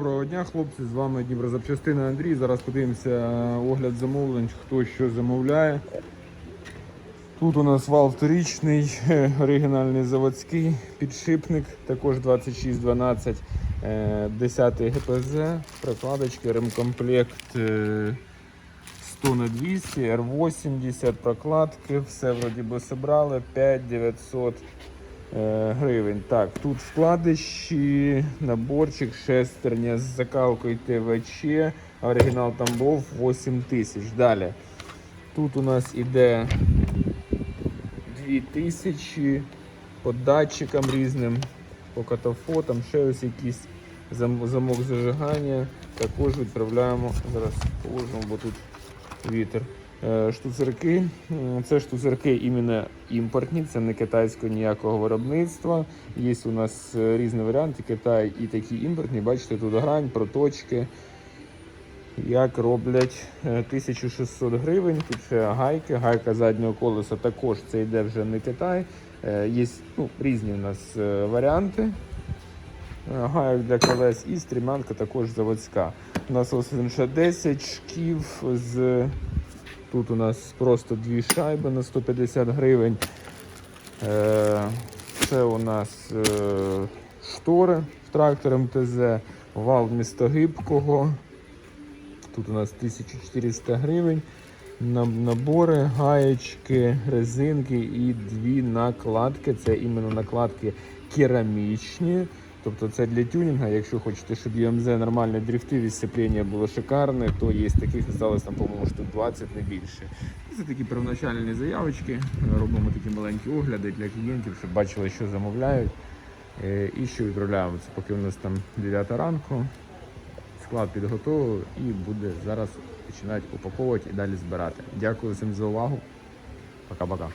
Доброго дня, хлопці, з вами Дніпрозапчастина Андрій. Зараз подивимося огляд замовлень, хто що замовляє. Тут у нас вал вторічний, е, оригінальний заводський підшипник, також 2612, е, 10 ГПЗ, прокладочки, ремкомплект е, 100 на 200, R80, прокладки, все вроді би зібрали, 5900 е, гривень. Так, тут вкладиші, наборчик, шестерня з закалкою ТВЧ, оригінал там був 8 тисяч. Далі. Тут у нас іде 2000 по датчикам різним, по катафотам, ще ось якийсь замок зажигання. Також відправляємо. Зараз положимо, бо тут вітер. Е, Штуцерки. Це штуцерки іменно імпортні, це не китайського ніякого виробництва. Є у нас е, різні варіанти, Китай і такі імпортні. Бачите, тут грань, проточки. Як роблять е, 1600 гривень. Тут ще гайки. Гайка заднього колеса також це йде вже не Китай. Е, Є ну, різні у нас е, варіанти. Е, Гайок для колес і стрімянка також заводська. У нас ось ще 10 шків з. Тут у нас просто дві шайби на 150 гривень. Е, Це у нас е, штори в трактор МТЗ, вал містогибкого. Тут у нас 1400 гривень. Набори, гаєчки, резинки і дві накладки. Це іменно накладки керамічні. Тобто це для тюнінга. Якщо хочете, щоб ЮМЗ нормально дрифтив і сцепління було шикарне, то є таких осталось там, по-моєму, штук 20, не більше. Це такі первоначальні заявочки. Робимо такі маленькі огляди для клієнтів, щоб бачили, що замовляють е, і що відправляємо. Це поки у нас там 9 ранку. Склад підготовив і буде зараз починати упаковувати і далі збирати. Дякую всім за увагу. Пока-пока.